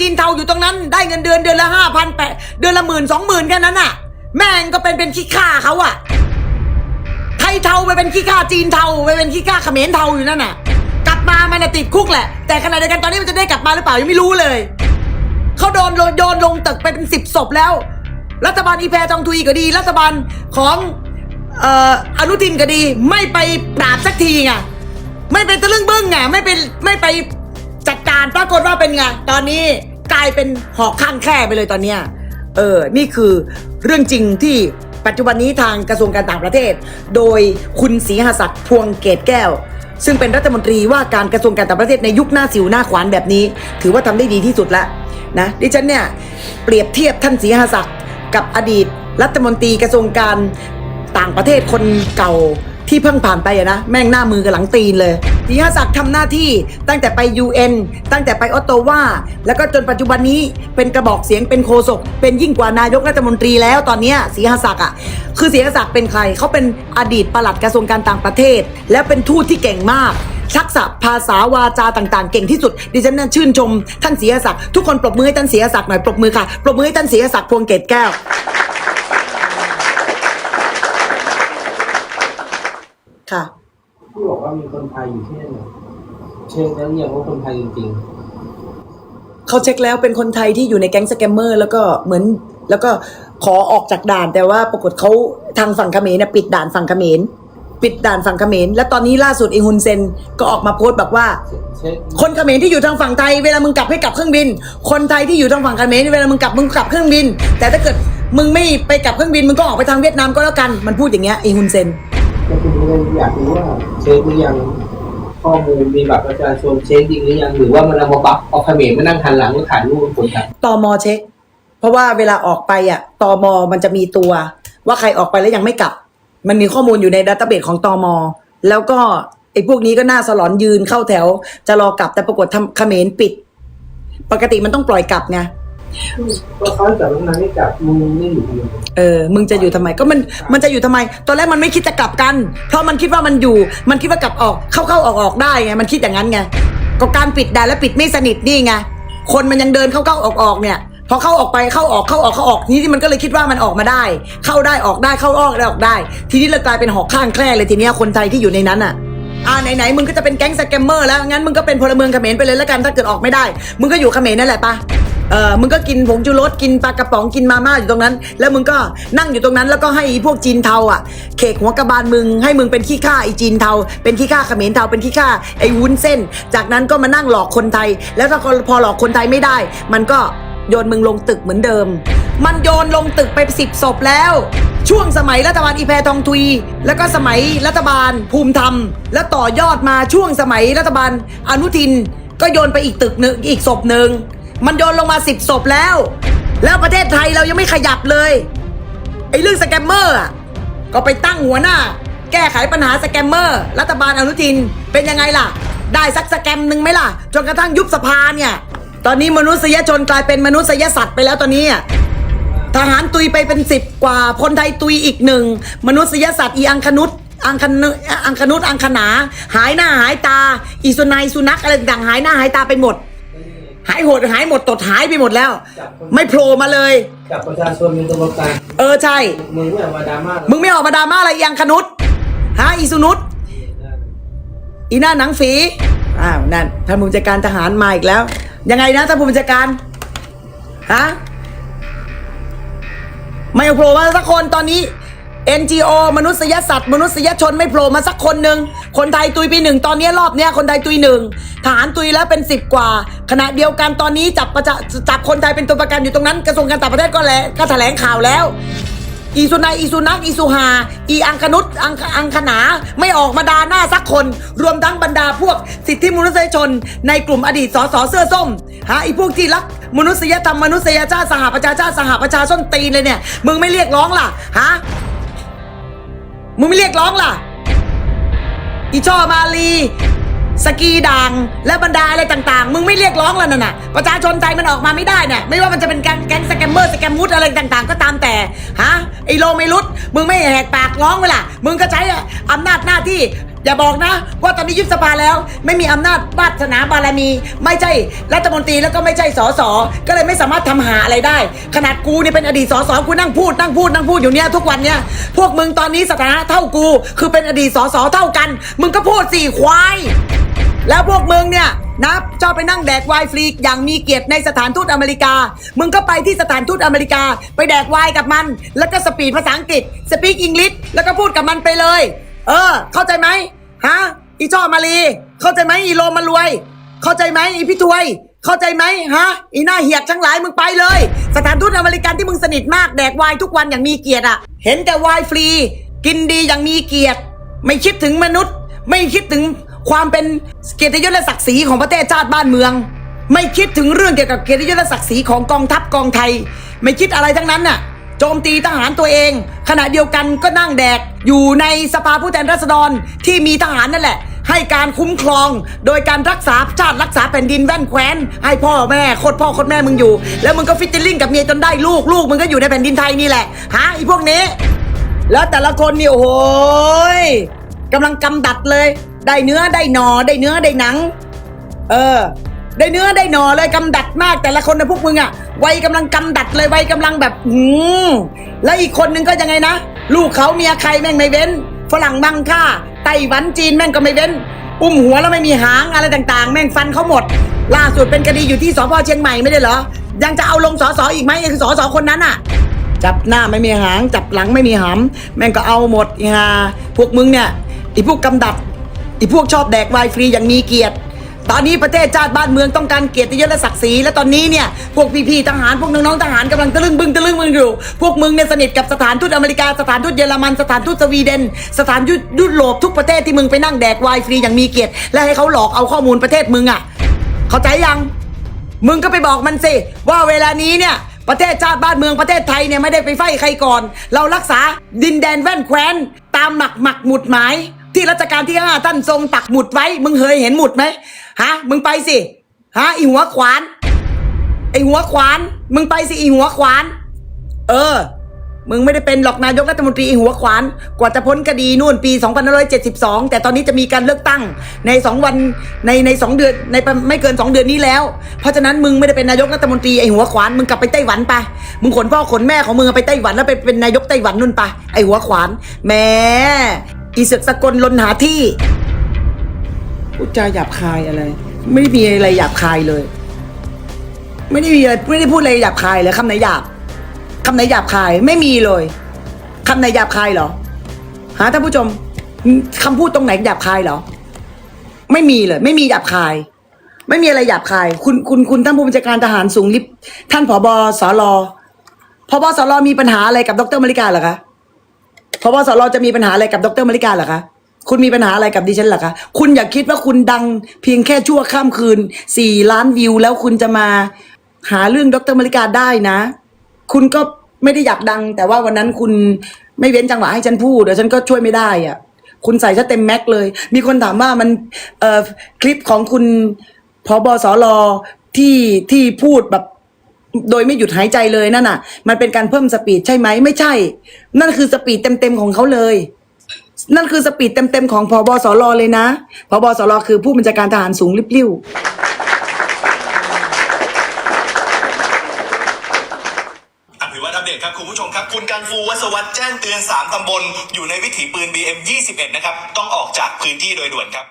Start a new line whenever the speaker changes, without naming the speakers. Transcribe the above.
จีนเทาอยู่ตรงนั้น ได้เงินเดือนเดือนละห้าพันแปดเดือนละหมื่นสองหมื่นแค่นั้นน่ะ แม่งก็เป็นเป็นขี้ข้าเขาอะไทยเทาไปเป็นขี้ข้าจีนเทาไปเป็นขี้ข้าเขมรเทาอยู่นั่นน่ะ กลับมามันน่ะติดคุกแหละ แต่ขณะเดียวกันตอนนี้มันจะได้กลับมาหรือเปล่ายังไม่รู้เลยเขาโดนโยนลงตึกไปเป็นสิบศพแล้ว รัฐบาลอีแพรทองทุยก็ดี รัฐบาลของเอ่ออนุทินก็ดี ไม่ไปปราบสักทีไงไม่เป็นตะลึงบึ้งไงไม่เป็นไม่ไป จัดการปรากฏว่าเป็นไง ตอนนี้กลายเป็นหอกข้างแคร่ไปเลยตอนเนี้ยเออ นี่คือเรื่องจริงที่ปัจจุบันนี้ทางกระทรวงการต่างประเทศ โดยคุณศรีหศักดิ์พวงเกตแก้ว ซึ่งเป็นรัฐมนตรีว่าการกระทรวงการต่างประเทศในยุคหน้าสิวหน้าขวานแบบนี้ ถือว่าทำได้ดีที่สุดแล้วนะดิฉันเนี่ยเปรียบเทียบท่านศรีหศักดิ์กับอดีตรัฐมนตรีกระทรวงการต่างประเทศคนเก่า ที่เพิ่งผ่านไปอะนะแม่งหน้ามือกับหลังตีนเลยศรีหศักดิ์ทำหน้าที่ตั้งแต่ไป UN ตั้งแต่ไปออตโตวาแล้วก็จนปัจจุบันนี้เป็นกระบอกเสียงเป็นโคศกเป็นยิ่งกว่านายกรัฐมนตรีแล้วตอนนี้ศรีหศักดิ์อะคือศรีหศักดิ์เป็นใครเขาเป็นอดีตปลัดกระทรวงการต่างประเทศ และเป็นทูตที่เก่งมากทักษะภาษาวาจาต่างๆ เก่งที่สุด ดิฉันน่ะชื่นชมท่านเสียศักดิ์ทุกคนปรบมือให้ท่านเสียศักดิ์หน่อยปรบมือค่ะ ปรบมือให้ท่านเสียศักดิ์พวงเกตแก้ว ค่ะ
ที่บอกว่ามีคนไทยอยู่ที่นั่นน่ะเช็คแล้วยังว่าคนไทยจริง
เขาเช็คแล้วเป็นคนไทยที่อยู่ในแก๊งสแกมเมอร์ แล้วก็เหมือน แล้วก็ขอออกจากด่านแต่ว่าปรากฏเขาทางฝั่งเขมรนะปิดด่านฝั่งเขมรปิดด่านฝั่งเขมรและตอนนี้ล่าสุดอีฮุนเซนก็ออกมาโพสต์บอกว่า
ๆ เช็ค
คนเขมรที่อยู่ทางฝั่งไทยเวลามึงกลับให้กลับเครื่องบิน คนไทยที่อยู่ทางฝั่งเขมรเวลามึงกลับมึงกลับเครื่องบิน แต่ถ้าเกิดมึงไม่ไปกลับเครื่องบินมึงก็ออกไปทางเวียดนามก็แล้วกัน มันพูดอย่างเงี้ยอีฮุนเซน
ก็คือเลยอยากรู้ว่าเช็คหรือยังข้อมูลมีบัตรประชาชนเช็คจริงหรือยังหรือว่ามันเอามาบัฟเอาเขมรมานั่งหันหลังแล้วถ่ายรูปกับคนไทย
ตมเช็ค เพราะว่าเวลาออกไปอะตมมันจะมีตัว ว่าใครออกไปแล้วยังไม่กลับ มันมีข้อมูลอยู่ในดัตเตอร์เบสของตมแล้วก็ไอ้พวกนี้ก็น่าสลอนยืนเข้าแถว จะรอกลับแต่ปรากฏทำเขมรปิด ปกติมันต้องปล่อยกลับไง
ก็เขาจับตั้งนานไม่จับมึงไม่อยู่
เออ มึงจะอยู่ทำไม ก็มัน มันจะอยู่ทำไม ตอนแรกมันไม่คิดจะกลับกัน เพราะมันคิดว่ามันอยู่ มันคิดว่ากลับออก เข้าเข้าออกออกได้ไง มันคิดอย่างนั้นไง ก็การปิดด่านแล้วปิดไม่สนิทนี่ไง คนมันยังเดินเข้าเข้าออกออกเนี่ย พอเข้าออกไปเข้าออกเข้าออกเข้าออกทีนี้มันก็เลยคิดว่ามันออกมาได้ เข้าได้ออกได้เข้าออกได้ออกได้ ทีนี้เลยกลายเป็นหอกข้างแคร่เลยทีเนี้ยคนไทยที่อยู่ในนั้นอะอ่าไหนๆมึงก็จะเป็นแก๊งสแกมเมอร์แล้วงั้นมึงก็เป็นพลเมืองเขมรไปเลยแล้วกันถ้าเกิดออกไม่ได้ มึงก็อยู่เขมรนั่นแหละปะ เออมึงก็กินผงชูรสกินปลากระป๋องกินมาม่าอยู่ตรงนั้น แล้วมึงก็นั่งอยู่ตรงนั้นแล้วก็ให้พวกจีนเทาอะเคกหัวกระบาลมึงให้มึงเป็นขี้ข้าไอจีนเทา เป็นขี้ข้าเขมรเทาเป็นขี้ข้าไอวุ้นเส้น จากนั้นก็มานั่งหลอกคนไทย แล้วถ้าพอหลอกคนไทยไม่ได้ มันก็โยนมึงลงตึกเหมือนเดิม มันโยนลงตึกไปสิบศพแล้ว ช่วงสมัยรัฐบาลอีแพรทองทุย แล้วก็สมัยรัฐบาลภูมิธรรม แล้วต่อยอดมาช่วงสมัยรัฐบาลอนุทิน ก็โยนไปอีกตึกหนึ่งอีกศพหนึ่ง มันโยนลงมาสิบศพแล้ว แล้วประเทศไทยเรายังไม่ขยับเลยไอ้เรื่องสแกมเมอร์อะก็ไปตั้งหัวหน้า แก้ไขปัญหาสแกมเมอร์ รัฐบาลอนุทินเป็นยังไงล่ะ ได้สักสแกมหนึ่งไหมล่ะ จนกระทั่งยุบสภาเนี่ย ตอนนี้มนุษยชนกลายเป็นมนุษยสัตว์ไปแล้วตอนนี้ทหารตุยไปเป็นสิบกว่าคนไทยตุยอีกหนึ่งมนุษยสัตว์อีอังคนุษอังคนุอังคนุษอังคณาหายหน้าหายตา อีสุนัยสุนัขอะไรต่างหายหน้าหายตาไปหมด หายโหดหายหมดตดหายไปหมดแล้วไม่โผล่มาเลย
จับประชาชนเป็นตัวประกัน
เออใช่
มึงไม่ออกมาดราม่า
มึงไม่ออกมาดราม่าอะไรอีอังคนุษฮะอีสุนุษอีหน้าหนังฝีอ้าวนั่นท่านผู้บัญชาการทหารมาอีกแล้ว ยังไงนะท่านผู้บัญชาการฮะไม่โผล่มาสักคนตอนนี้ NGO มนุษยสัตว์มนุษยชนไม่โผล่มาสักคนหนึ่งคนไทยตุยปีหนึ่งตอนนี้รอบเนี้ยคนไทยตุยหนึ่งทหารตุยแล้วเป็นสิบกว่า ขณะเดียวกันตอนนี้จับประชาจับคนไทยเป็นตัวประกันอยู่ตรงนั้น กระทรวงการต่างประเทศก็แล้วก็แถลงข่าวแล้ว อีสุนัยอีสุนักอีสุหา อีอังคนุษอังอังคณาไม่ออกมาดาหน้าสักคน รวมทั้งบรรดาพวกสิทธิมนุษยชน ในกลุ่มอดีตสสเสื้อส้มหาอีพวกที่รักมนุษยธรรมมนุษยชาติสหประชาชาติสหประชาชนตีนเลยเนี่ยมึงไม่เรียกร้องล่ะฮะ มึงไม่เรียกร้องล่ะ อีช่อมาลี สกีด่างและบรรดาอะไรต่างๆ มึงไม่เรียกร้องแล้วน่ะนะประชาชนไทยมันออกมาไม่ได้เนี่ยไม่ว่ามันจะเป็นแก๊งแก๊งสแกมเมอร์สแกมมุดอะไรต่างๆ ก็ตามแต่ฮะไอโลไม่รุดมึงไม่แหกปากร้องเวล่ะมึงก็ใช้อำนาจหน้าที่ อย่าบอกนะ ว่าตอนนี้ยุบสภาแล้ว ไม่มีอำนาจวาสนาบารมี ไม่ใช่รัฐมนตรีแล้วก็ไม่ใช่สสก็เลยไม่สามารถทำหาอะไรได้ ขนาดกูเนี่ยเป็นอดีตสสกูนั่งพูดนั่งพูดนั่งพูดอยู่เนี่ยทุกวันเนี่ยพวกมึงตอนนี้สถานะเท่ากูคือเป็นอดีตสสเท่ากัน มึงก็พูดสี่ควายแล้วพวกมึงเนี่ยนะชอบไปนั่งแดกไวน์ฟรีอย่างมีเกียรติในสถานทูตอเมริกา มึงก็ไปที่สถานทูตอเมริกา ไปแดกไวน์กับมัน แล้วก็สปีดภาษาอังกฤษสปีกอังกฤษแล้วก็พูดกับมันไปเลย เออ เข้าใจไหมฮะอีช่อมาลีเข้าใจไหมอีโลมารวย เข้าใจไหมอีพี่ถวย เข้าใจไหมฮะอีหน้าเหียกทั้งหลายมึงไปเลย สถานทูตอเมริกันที่มึงสนิทมากแดกวน์ทุกวันอย่างมีเกียรติอะเห็นแต่วน์ฟรี กินดีอย่างมีเกียรติ ไม่คิดถึงมนุษย์ ไม่คิดถึงความเป็นเกียรติยศและศักดิ์ศรีของประเทศชาติบ้านเมือง ไม่คิดถึงเรื่องเกี่ยวกับเกียรติยศและศักดิ์ศรีของกองทัพกองไทย ไม่คิดอะไรทั้งนั้นน่ะ โจมตีทหารตัวเอง ขณะเดียวกันก็นั่งแดก อยู่ในสภาผู้แทนราษฎรที่มีทหารนั่นแหละ ให้การคุ้มครอง โดยการรักษาชาติรักษาแผ่นดินแว่นแคว้น ให้พ่อแม่โคตรพ่อโคตรแม่มึงอยู่ แล้วมึงก็ฟิตตอร์ลิงกับเมียจนได้ลูกลูกมึงก็อยู่ในแผ่นดินไทยนี่แหละหาไอพวกนี้ แล้วแต่ละคนนี่โอ้โหยกำลังกำดัดเลย ได้เนื้อได้หนอได้เนื้อได้หนัง เออ ได้เนื้อได้หนอเลยกำดัดมากแต่ละคนนพวกมึงอะ วัยกำลังกำดัดเลยวัยกำลังแบบหืมแล้วอีกคนนึงก็ยังไงนะ ลูกเขาเมียใครแม่งไม่เว้น ฝรั่งบังค่าไต้หวันจีนแม่งก็ไม่เว้น อุ้มหัวแล้วไม่มีหางอะไรต่างๆ แม่งฟันเขาหมด ล่าสุดเป็นคดีอยู่ที่สพเชียงใหม่ไม่ได้เหรอ ยังจะเอาลงสสอีกไหมไอ้คือสสคนนั้นอะจับหน้าไม่มีหาง จับหลังไม่มีหำแม่งก็เอาหมดอีฮาพวกมึงเนี่ยไอีพวกกำดัดไอีพวกชอบแดกไวน์ฟรีอย่างมีเกียรติ ตอนนี้ประเทศชาติบ้านเมืองต้องการเกียรติยศและศักดิ์ศรีและตอนนี้เนี่ยพวกพี่ๆทหารพวกน้องๆทหารกำลังตะลึงบึงตะลึงมึงอยู่พวกมึงเนี่ยสนิทกับสถานทูตอเมริกาสถานทูตเยอรมันสถานทูตสวีเดน สถานทูตยุโรปทุกประเทศที่มึงไปนั่งแดกไวน์ฟรีอย่างมีเกียรติ และให้เขาหลอกเอาข้อมูลประเทศมึงอะ เข้าใจยัง มึงก็ไปบอกมันสิว่าเวลานี้เนี่ยประเทศชาติบ้านเมืองประเทศไทยเนี่ยไม่ได้ไปไฟใครก่อน เรารักษาดินแดนแว่นแคว้น ตามหมักหมักหมุดหมาย ที่รัชกาลที่ห้าท่านทรงปักหมุดไว้ มึงเคยเห็นหมุดไหม ฮะ มึงไปสิ ฮะ อีหัวขวาน ไอหัวขวาน มึงไปสิ อีหัวขวาน เออ มึงไม่ได้เป็นหรอกนายกรัฐมนตรีหัวขวาน กว่าจะพ้นคดีนู่นปี 2572 แต่ตอนนี้จะมีการเลือกตั้งใน 2 วันในในสองเดือนในไม่เกิน 2 เดือนนี้แล้ว เพราะฉะนั้นมึงไม่ได้เป็นนายกรัฐมนตรีไอหัวขวาน มึงกลับไปไต้หวันไปมึงขนพ่อขนแม่ของมึงไปไต้หวันแล้วไปเป็นนายกไต้หวันนู่นไปไอหัวขวานแหม่อีเสือกสกลลนหาที่ พูดจาหยาบคายอะไร ไม่ได้มีอะไรหยาบคายเลย ไม่ได้มีอะไรไม่ได้พูดอะไรหยาบคายเลยคำไหนหยาบคำไหนหยาบคายไม่มีเลยคำไหนหยาบคายเหรอหาท่านผู้ชมคำพูดตรงไหนหยาบคายเหรอ ไม่มีเลย ไม่มีหยาบคาย ไม่มีอะไรหยาบคาย คุณคุณคุณท่านผู้บัญชาการทหารสูงลิบท่านผบสรผบสรมีปัญหาอะไรกับดรมริกาเหรอคะผบสรจะมีปัญหาอะไรกับดรมริกาเหรอคะ คุณมีปัญหาอะไรกับดิฉันเหรอคะ คุณอย่าคิดว่าคุณดังเพียงแค่ชั่วข้ามคืนสี่ล้านวิว แล้วคุณจะมาหาเรื่องดรมริกาได้นะ คุณก็ไม่ได้อยากดัง แต่ว่าวันนั้นคุณไม่เว้นจังหวะให้ฉันพูดเดี๋ยวฉันก็ช่วยไม่ได้อะ คุณใส่ซะเต็มแม็กเลย มีคนถามว่ามันเอ่อคลิปของคุณพอบสอรอที่ที่พูดแบบโดยไม่หยุดหายใจเลยนั่นน่ะ มันเป็นการเพิ่มสปีดใช่ไหมไม่ใช่ นั่นคือสปีดเต็มๆของเขาเลย นั่นคือสปีดเต็มๆของพอบสรเลยนะพอบสรคือผู้บัญชาการทหารสูงริบลิ่ว
อภิวัตอัปเดตครับคุณผู้ชมครับ คุณการฟูวัสวัตแจ้งเตือน 3 ตำบล อยู่ในวิถีปืน BM 21 นะครับ ต้องออกจากพื้นที่โดยด่วนครับ